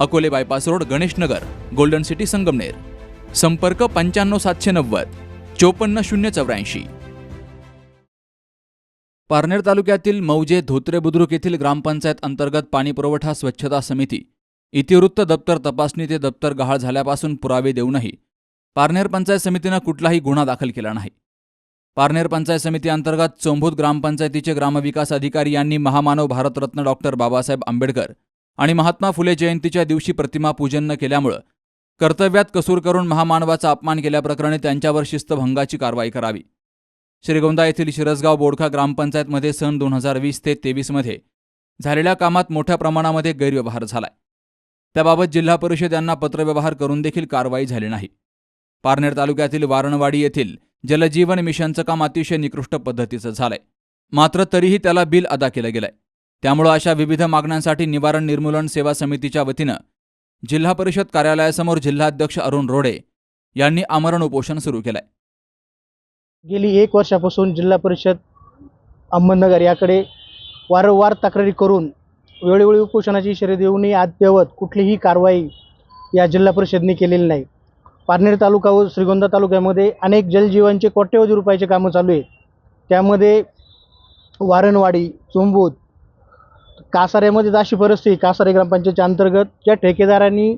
Akole bypass road Ganeshnagar golden city Sangamner. संपर्क पंच्याण्णव सातशे नव्वद चोपन्न शून्य चौऱ्याऐंशी. पारनेर तालुक्यातील मौजे धोत्रे बुद्रुक येथील ग्रामपंचायत अंतर्गत पाणीपुरवठा स्वच्छता समिती इतिवृत्त दप्तर तपासणी ते दप्तर गहाळ झाल्यापासून पुरावे देऊनही पारनेर पंचायत समितीनं कुठलाही गुन्हा दाखल केला नाही. पारनेर पंचायत समिती अंतर्गत चोंभूत ग्रामपंचायतीचे ग्रामविकास अधिकारी यांनी महामानव भारतरत्न डॉक्टर बाबासाहेब आंबेडकर आणि महात्मा फुले जयंतीच्या दिवशी प्रतिमा पूजन न केल्यामुळं कर्तव्यात कसूर करून महामानवाचा अपमान केल्याप्रकरणी त्यांच्यावर शिस्तभंगाची कारवाई करावी. श्रीगोंदा येथील शिरसगाव बोडखा ग्रामपंचायतमध्ये सन दोन हजार वीस ते तेवीसमध्ये झालेल्या कामात मोठ्या प्रमाणामध्ये गैरव्यवहार झालाय. त्याबाबत जिल्हा परिषद यांना पत्रव्यवहार करून देखील कारवाई झाली नाही. पारनेर तालुक्यातील वारणवाडी येथील जलजीवन मिशनचं काम अतिशय निकृष्ट पद्धतीचं झालंय. मात्र तरीही त्याला बिल अदा केलं गेलंय. त्यामुळं अशा विविध मागण्यांसाठी निवारण निर्मूलन सेवा समितीच्या वतीनं जिल्हा परिषद कार्यालयासमोर जिल्हाध्यक्ष अरुण रोडे यांनी आमरण उपोषण सुरू केलंय. गेली एक वर्षापासून जिल्हा परिषद अहमदनगर याकडे वारंवार तक्रारी करून वेळोवेळी उपोषणाची इशारे देऊनही अद्ययावत कुठलीही कारवाई या जिल्हा परिषदने केलेली नाही. पारनेर तालुका व श्रीगोंदा तालुक्यामध्ये अनेक जलजीवनचे कोट्यवधी रुपयाचे कामं चालू आहेत. त्यामध्ये वारणवाडी चुंबूत कासाऱ्यामध्येच अशी परिस्थिती कासारे ग्रामपंचायतच्या अंतर्गत ज्या ठेकेदारांनी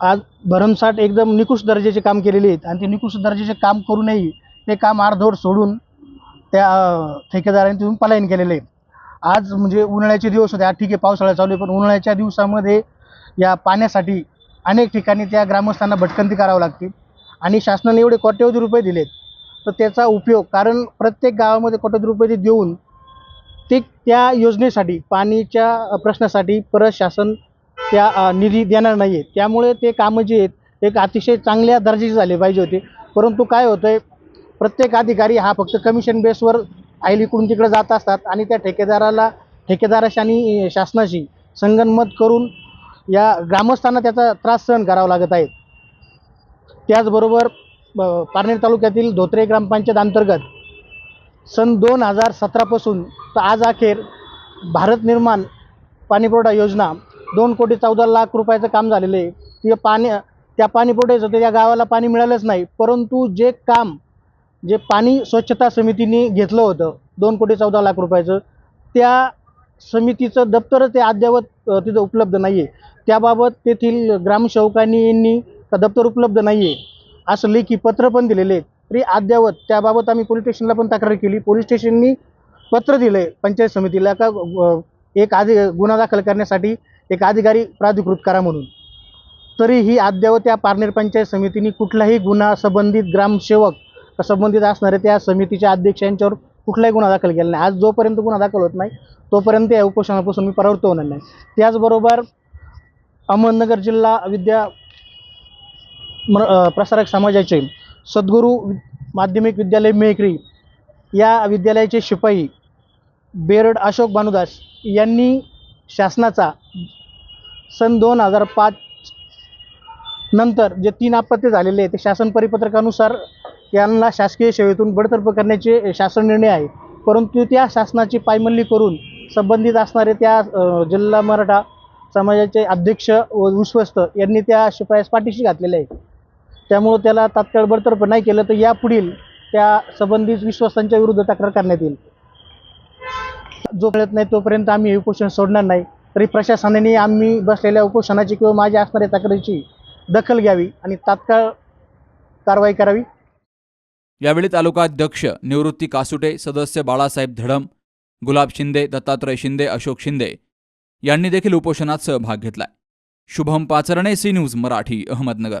आज भरमसाठ एकदम निकृष्ट दर्जाचे काम केलेले आहेत. आणि ते निकृष्ट दर्जाचे काम करूनही ते काम अर्धवट सोडून त्या ठेकेदारांनी तिथून पलायन केलेले आहे आज म्हणजे उन्हाळ्याचे दिवस होते. आज ठीक आहे पावसाळा चालू आहे. पण उन्हाळ्याच्या दिवसामध्ये या पाण्यासाठी अनेक ठिकाणी त्या ग्रामस्थांना भटकंती करावं लागते. आणि शासनाने एवढे कोट्यवधी रुपये दिलेत. तर त्याचा उपयोग कारण प्रत्येक गावामध्ये कोट्यवधी रुपये ते देऊन ते त्या योजनेसाठी पाणीच्या प्रश्नासाठी परत शासन त्या निधी देणार नाही आहे त्यामुळे ते कामं जे आहेत एक अतिशय चांगल्या दर्जाचे झाले पाहिजे होते. परंतु काय होतं आहे प्रत्येक अधिकारी हा फक्त कमिशन बेसवर आईल इकडून तिकडे जात असतात आणि त्या ठेकेदाराला ठेकेदाराशी आणि शासनाशी संगनमत करून या ग्रामस्थांना त्याचा त्रास सहन करावा लागत आहे. त्याचबरोबर पारनेर तालुक्यातील धोत्रे ग्रामपंचायत अंतर्गत सन दोन हजार सतरापासून तर आज अखेर भारत निर्माण पाणीपुरवठा योजना दोन कोटी चौदा लाख रुपयाचं काम झालेलं आहे. ते पाणी त्या पाणीपुरवठ्याचं तर त्या गावाला पाणी मिळालंच नाही. परंतु जे काम जे पाणी स्वच्छता समितीने घेतलं होतं दोन कोटी चौदा लाख रुपयाचं त्या समितीचं दप्तर ते अद्ययावत तिथं उपलब्ध नाही आहे त्याबाबत तेथील ग्रामसेवकांनी यांनी का दप्तर उपलब्ध नाही आहे असं लेखी पत्र पण दिलेले आहेत. तरी अद्ययावत त्याबाबत आम्ही पोलीस स्टेशनला पण तक्रार केली. पोलीस स्टेशननी पत्र दिलं आहे पंचायत समितीला का एक आधी गुन्हा दाखल करण्यासाठी एक अधिकारी प्राधिकृत करा म्हणून. तरीही अद्ययावत या पारनेर पंचायत समितीने कुठलाही गुन्हा संबंधित ग्रामसेवक संबंधित असणारे त्या समितीच्या अध्यक्ष यांच्यावर कुठलाही गुन्हा दाखल केला नाही. आज जोपर्यंत गुन्हा दाखल होत नाही तोपर्यंत या उपोषणापासून मी परावृत्त होणार नाही. त्याचबरोबर अहमदनगर जिल्हा विद्या म- प्रसारक समाजाचे सद्गुरू वि- माध्यमिक विद्यालय मेहकरी या विद्यालयाचे शिपाई बेरड अशोक भानुदास यांनी शासनाचा सन दोन हजार पाच नंतर जे तीन अपत्य झालेले आहे ते शासन परिपत्रकानुसार यांना शासकीय सेवेतून बडतर्फ करण्याचे शासन निर्णय आहे. परंतु त्या शासनाची पायमल्ली करून संबंधित असणारे त्या जिल्हा मराठा समाजाचे अध्यक्ष व विश्वस्त यांनी त्या शिपायास पाठीशी घातलेले आहे त्यामुळं त्याला तात्काळ बडतर्फ नाही केलं तर यापुढील त्या संबंधित विश्वासांच्या विरुद्ध तक्रार करण्यात येईल. जो कळत नाही तोपर्यंत आम्ही हे उपोषण सोडणार नाही. तरी प्रशासनाने आम्ही बसलेल्या उपोषणाची किंवा माझ्या असणाऱ्या तक्रारीची दखल घ्यावी आणि तात्काळ कारवाई करावी. यावेळी तालुकाध्यक्ष निवृत्ती कासुटे सदस्य बाळासाहेब धडम गुलाब शिंदे दत्तात्रय शिंदे अशोक शिंदे यांनी देखील उपोषणात सहभाग घेतलाय. Shubham Pacharne C news Marathi Ahmednagar.